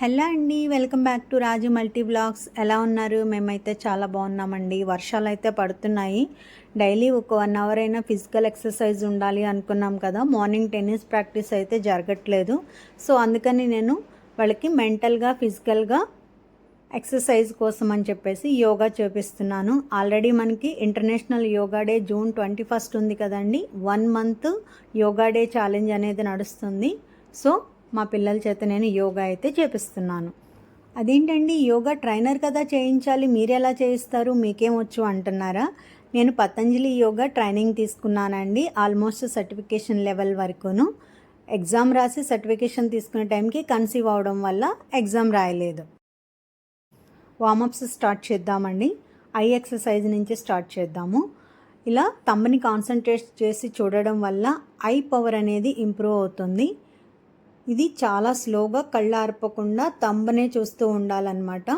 Hello అండి welcome back to Raju multi blogs. ఎలా ఉన్నారు? మేమైతే చాలా బాగున్నామండి. వర్షాలు అయితే పడుతున్నాయి. డైలీ ఒక వన్ అవర్ అయినా ఫిజికల్ ఎక్సర్సైజ్ ఉండాలి అనుకున్నాం కదా. మార్నింగ్ టెన్నిస్ ప్రాక్టీస్ అయితే జరగట్లేదు. సో అందుకని నేను వాళ్ళకి మెంటల్గా ఫిజికల్గా ఎక్సర్సైజ్ కోసం అని చెప్పేసి యోగా చూపిస్తున్నాను. ఆల్రెడీ మనకి international yoga day June twenty first ఉంది కదండి. One month yoga day challenge అనేది నడుస్తుంది. సో మా పిల్లల చేత నేను యోగా అయితే చేపిస్తున్నాను. అదేంటండి? యోగా ట్రైనర్ కదా చేయించాలి మీరు ఎలా చేయిస్తారు మీకేం వచ్చు అంటున్నారా? నేను పతంజలి యోగా ట్రైనింగ్ తీసుకున్నానండి ఆల్మోస్ట్ సర్టిఫికేషన్ లెవెల్ వరకును. ఎగ్జామ్ రాసి సర్టిఫికేషన్ తీసుకునే టైంకి కన్సీవ్ అవడం వల్ల ఎగ్జామ్ రాయలేదు. వామప్స్ స్టార్ట్ చేద్దామండి. ఐ ఎక్సర్సైజ్ నుంచి స్టార్ట్ చేద్దాము. ఇలా తమ్ముని కాన్సన్ట్రేట్ చేసి చూడడం వల్ల ఐ పవర్ అనేది ఇంప్రూవ్ అవుతుంది. ఇది చాలా స్లోగా కళ్ళు ఆర్పకుండా తంబనే చూస్తూ ఉండాలన్నమాట.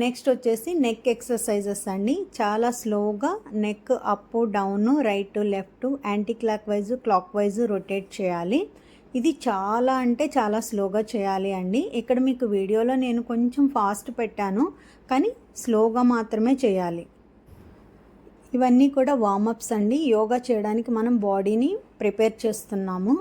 నెక్స్ట్ వచ్చేసి నెక్ ఎక్సర్సైజెస్ అండి. చాలా స్లోగా neck up down right left anticlockwise clockwise rotate చేయాలి. ఇది చాలా అంటే చాలా స్లోగా చేయాలి అండి. ఇక్కడ మీకు వీడియోలో నేను కొంచెం ఫాస్ట్ పెట్టాను కానీ స్లోగా మాత్రమే చేయాలి. ఇవన్నీ కూడా వార్మప్స్ అండి. యోగా చేయడానికి మనం బాడీని ప్రిపేర్ చేస్తున్నాము.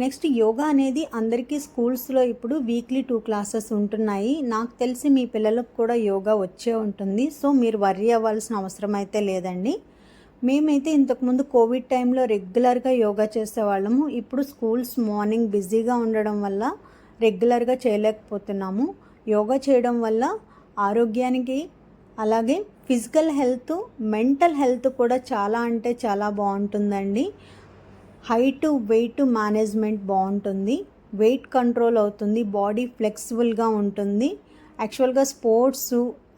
నెక్స్ట్ యోగా అనేది అందరికీ స్కూల్స్లో ఇప్పుడు వీక్లీ టూ క్లాసెస్ ఉంటున్నాయి. నాకు తెలిసి మీ పిల్లలకు కూడా యోగా వచ్చే ఉంటుంది. సో మీరు వర్రీ అవ్వాల్సిన అవసరం అయితే లేదండి. మేమైతే ఇంతకుముందు కోవిడ్ టైంలో రెగ్యులర్గా యోగా చేసేవాళ్ళము. ఇప్పుడు స్కూల్స్ మార్నింగ్ బిజీగా ఉండడం వల్ల రెగ్యులర్గా చేయలేకపోతున్నాము. యోగా చేయడం వల్ల ఆరోగ్యానికి అలాగే ఫిజికల్ హెల్త్ మెంటల్ హెల్త్ కూడా చాలా అంటే చాలా బాగుంటుందండి. హైట్ వెయిట్ మేనేజ్మెంట్ బాగుంటుంది. వెయిట్ కంట్రోల్ అవుతుంది. బాడీ ఫ్లెక్సిబుల్గా ఉంటుంది. యాక్చువల్గా స్పోర్ట్స్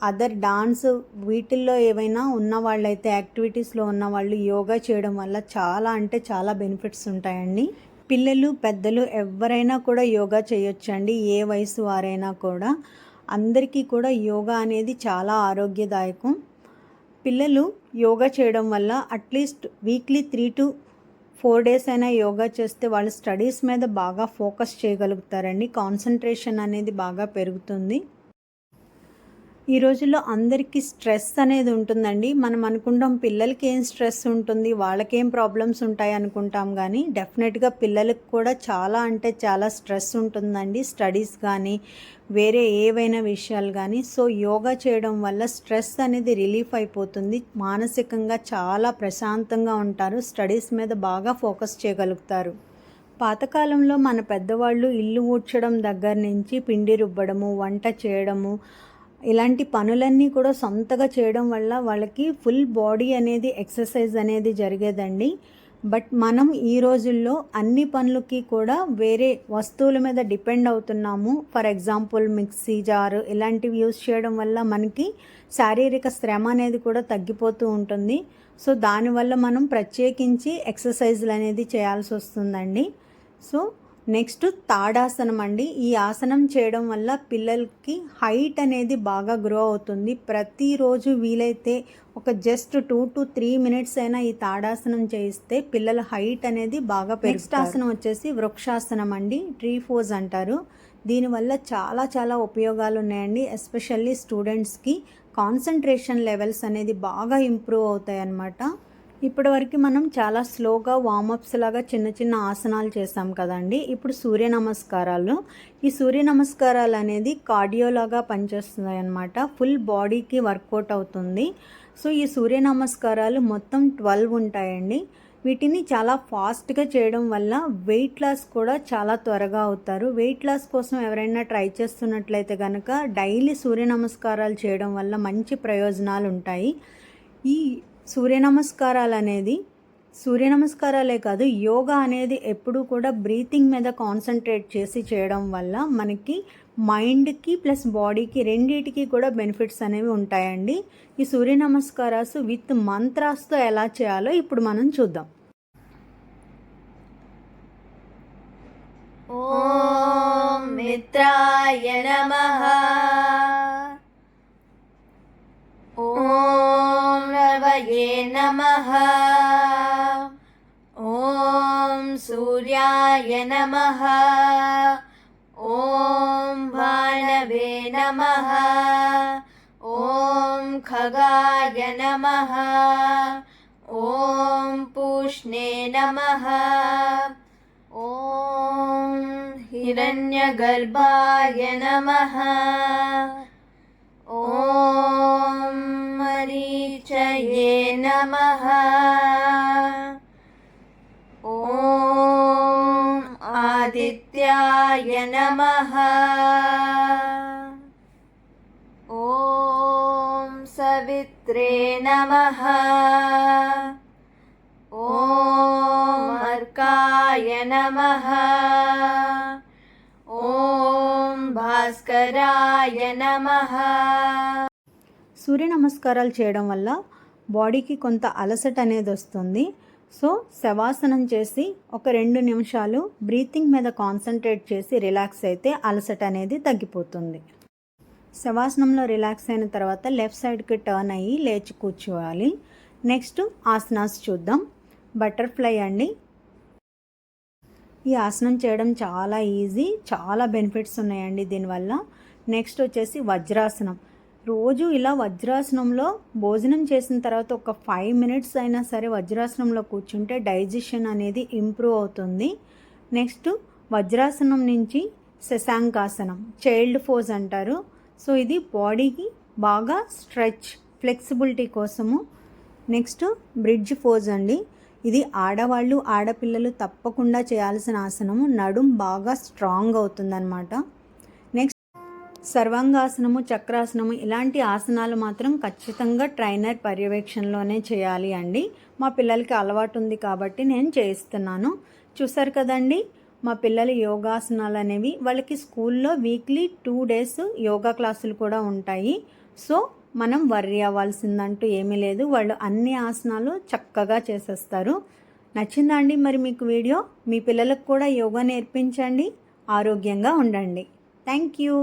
అదర్ డాన్స్ వీటిల్లో ఏవైనా ఉన్న వాళ్ళైతే యాక్టివిటీస్లో ఉన్న వాళ్ళు యోగా చేయడం వల్ల చాలా అంటే చాలా బెనిఫిట్స్ ఉంటాయండి. పిల్లలు పెద్దలు ఎవరైనా కూడా యోగా చేయొచ్చండి. ఏ వయసు వారైనా కూడా. అందరికీ కూడా యోగా అనేది చాలా ఆరోగ్యదాయకం. పిల్లలు యోగా చేయడం వల్ల at least weekly three to four days అయినా యోగా చేస్తే వాళ్ళు స్టడీస్ మీద బాగా ఫోకస్ చేయగలుగుతారండి. కాన్సన్ట్రేషన్ అనేది బాగా పెరుగుతుంది. ఈ రోజుల్లో అందరికీ స్ట్రెస్ అనేది ఉంటుందండి. మనం అనుకుంటాం పిల్లలకి ఏం స్ట్రెస్ ఉంటుంది వాళ్ళకేం ప్రాబ్లమ్స్ ఉంటాయి అనుకుంటాం కానీ డెఫినెట్గా పిల్లలకు కూడా చాలా అంటే చాలా స్ట్రెస్ ఉంటుందండి. స్టడీస్ కానీ వేరే ఏవైనా విషయాలు కానీ సో యోగా చేయడం వల్ల స్ట్రెస్ అనేది రిలీఫ్ అయిపోతుంది. మానసికంగా చాలా ప్రశాంతంగా ఉంటారు. స్టడీస్ మీద బాగా ఫోకస్ చేయగలుగుతారు. పాతకాలంలో మన పెద్దవాళ్ళు ఇల్లు ఊడ్చడం దగ్గర నుంచి పిండి రుబ్బడము వంట చేయడము ఇలాంటి పనులన్నీ కూడా సొంతగా చేయడం వల్ల వాళ్ళకి ఫుల్ బాడీ అనేది ఎక్సర్సైజ్ అనేది జరిగేదండి. బట్ మనం ఈ రోజుల్లో అన్ని పనులకి కూడా వేరే వస్తువుల మీద డిపెండ్ అవుతున్నాము. ఫర్ ఎగ్జాంపుల్ మిక్సీ జారు ఇలాంటివి యూస్ చేయడం వల్ల మనకి శారీరక శ్రమ అనేది కూడా తగ్గిపోతూ ఉంటుంది. సో దానివల్ల మనం ప్రత్యేకించి ఎక్సర్సైజులు అనేది చేయాల్సి వస్తుందండి. సో నెక్స్ట్ తాడాసనం అండి. ఈ ఆసనం చేయడం వల్ల పిల్లలకి హైట్ అనేది బాగా గ్రో అవుతుంది. ప్రతిరోజు వీలైతే ఒక just two to three minutes అయినా ఈ తాడాసనం చేయిస్తే పిల్లల హైట్ అనేది బాగా నెక్స్ట్ ఆసనం వచ్చేసి వృక్షాసనం అండి. ట్రీ ఫోజ్ అంటారు. దీనివల్ల చాలా చాలా ఉపయోగాలు ఉన్నాయండి. ఎస్పెషల్లీ స్టూడెంట్స్కి కాన్సన్ట్రేషన్ లెవెల్స్ అనేది బాగా ఇంప్రూవ్ అవుతాయి అన్నమాట ఇప్పటివరకు మనం చాలా స్లోగా వామప్స్ లాగా చిన్న చిన్న ఆసనాలు చేసాం కదండి. ఇప్పుడు సూర్య నమస్కారాలు. ఈ సూర్య నమస్కారాలు అనేది కార్డియోలాగా పనిచేస్తుంది అనమాట ఫుల్ బాడీకి వర్కౌట్ అవుతుంది. సో ఈ సూర్య నమస్కారాలు మొత్తం ట్వెల్వ్ ఉంటాయండి. వీటిని చాలా ఫాస్ట్గా చేయడం వల్ల వెయిట్ లాస్ కూడా చాలా త్వరగా అవుతారు. వెయిట్ లాస్ కోసం ఎవరైనా ట్రై చేస్తున్నట్లయితే కనుక డైలీ సూర్య నమస్కారాలు చేయడం వల్ల మంచి ప్రయోజనాలు ఉంటాయి. ఈ సూర్య నమస్కారాలు అనేది సూర్య నమస్కారాలే కాదు యోగా అనేది ఎప్పుడూ కూడా బ్రీతింగ్ మీద కాన్సన్ట్రేట్ చేసి చేయడం వల్ల మనకి మైండ్కి ప్లస్ బాడీకి రెండింటికి కూడా బెనిఫిట్స్ అనేవి ఉంటాయండి. ఈ సూర్య నమస్కారాస్ విత్ మంత్రాస్తో ఎలా చేయాలో ఇప్పుడు మనం చూద్దాం. ఓ మిత్రాయ నమః. सूर्याय नमः। ॐ भानवे नमः। ॐ खगाय नमः। ॐ पूष्णे नमः। ॐ हिरण्यगर्भाय नमः। ॐ मरीचये नमः। ఆదిత్యాయ నమ ఓం సవిత్రే నమ ఓం నమ ఓం భాస్కరాయ నమ సూర్య నమస్కారాలు చేయడం వల్ల బాడీకి కొంత అలసట అనేది వస్తుంది. సో శవాసనం చేసి ఒక రెండు నిమిషాలు బ్రీతింగ్ మీద కాన్సన్ట్రేట్ చేసి రిలాక్స్ అయితే అలసట అనేది తగ్గిపోతుంది. శవాసనంలో రిలాక్స్ అయిన తర్వాత లెఫ్ట్ సైడ్కి టర్న్ అయ్యి లేచి కూర్చోవాలి. నెక్స్ట్ ఆసనాస్ చూద్దాం. బటర్ఫ్లై అండి. ఈ ఆసనం చేయడం చాలా ఈజీ చాలా బెనిఫిట్స్ ఉన్నాయండి దీనివల్ల. నెక్స్ట్ వచ్చేసి వజ్రాసనం. రోజు ఇలా వజ్రాసనంలో భోజనం చేసిన తర్వాత ఒక ఫైవ్ మినిట్స్ అయినా సరే వజ్రాసనంలో కూర్చుంటే డైజెషన్ అనేది ఇంప్రూవ్ అవుతుంది. నెక్స్ట్ వజ్రాసనం నుంచి శశాంకాసనం చైల్డ్ ఫోజ్ అంటారు. సో ఇది బాడీకి బాగా స్ట్రెచ్ ఫ్లెక్సిబిలిటీ కోసము. నెక్స్ట్ బ్రిడ్జ్ ఫోజ్ అండి. ఇది ఆడవాళ్ళు ఆడపిల్లలు తప్పకుండా చేయాల్సిన ఆసనము. నడుం బాగా స్ట్రాంగ్ అవుతుందన్నమాట. సర్వాంగాసనము చక్రాసనము ఇలాంటి ఆసనాలు మాత్రం ఖచ్చితంగా ట్రైనర్ పర్యవేక్షణలోనే చేయాలి అండి. మా పిల్లలకి అలవాటు ఉంది కాబట్టి నేను చేయిస్తున్నాను. చూసారు కదండి మా పిల్లల యోగాసనాలు అనేవి వాళ్ళకి స్కూల్లో వీక్లీ టూ డేస్ యోగా క్లాసులు కూడా ఉంటాయి. సో మనం వర్రీ అవ్వాల్సిందంటూ ఏమీ లేదు. వాళ్ళు అన్ని ఆసనాలు చక్కగా చేసేస్తారు. నచ్చిందా అండి మరి మీకు వీడియో? మీ పిల్లలకు కూడా యోగా నేర్పించండి. ఆరోగ్యంగా ఉండండి. Thank you.